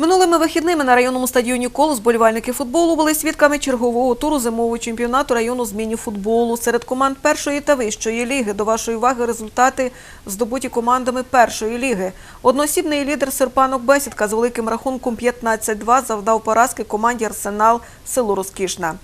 Минулими вихідними на районному стадіоні «Колос» болівальники футболу були свідками чергового туру зимового чемпіонату району з міні-футболу. Серед команд першої та вищої ліги до вашої уваги результати здобуті командами першої ліги. Одноосібний лідер Серпанок Бесідка з великим рахунком 15-2 завдав поразки команді «Арсенал» село Розкішна.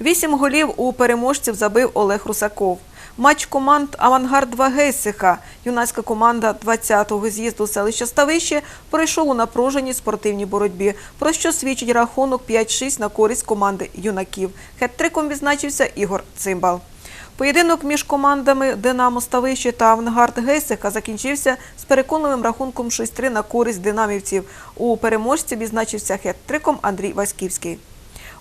Вісім голів у переможців забив Олег Русаков. Матч команд «Авангард 2 Гейсиха», юнацька команда 20-го з'їзду селища Ставище, пройшов у напруженій спортивній боротьбі, про що свідчить рахунок 5-6 на користь команди юнаків. Хет-триком відзначився Ігор Цимбал. Поєдинок між командами «Динамо Ставище» та «Авангард Гейсиха» закінчився з переконливим рахунком 6-3 на користь динамівців. У переможці відзначився хет-триком Андрій Васьківський.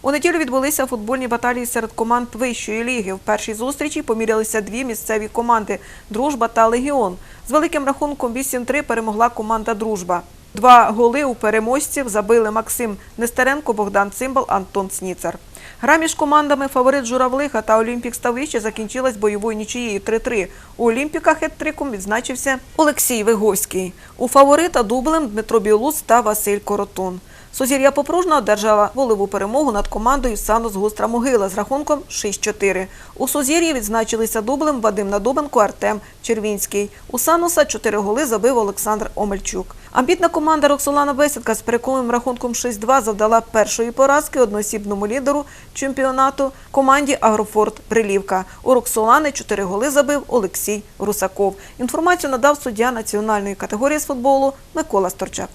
У неділю відбулися футбольні баталії серед команд вищої ліги. В першій зустрічі помірялися дві місцеві команди Дружба та Легіон. З великим рахунком 8-3 перемогла команда Дружба. Два голи у переможців забили Максим Нестеренко, Богдан Цимбал, Антон Сніцар. Гра між командами фаворит Журавлиха та Олімпік Ставище закінчилась бойовою нічиєю 3-3. У Олімпіка хет-триком відзначився Олексій Виговський. У фаворита дублем Дмитро Білус та Василь Коротун. Сузір'я Попружна одержала волеву перемогу над командою Санус Густра Могила з рахунком 6-4. У Сузір'ї відзначилися дублем Вадим Надобенко, Артем Червінський. У Сануса чотири голи забив Олександр Омельчук. Амбітна команда Роксолана Бесідка з переконливим рахунком 6-2 завдала першої поразки одноосібному лідеру чемпіонату команді Агрофорт Брилівка. У Роксолани чотири голи забив Олексій Русаков. Інформацію надав суддя національної категорії з футболу Микола Сторчак.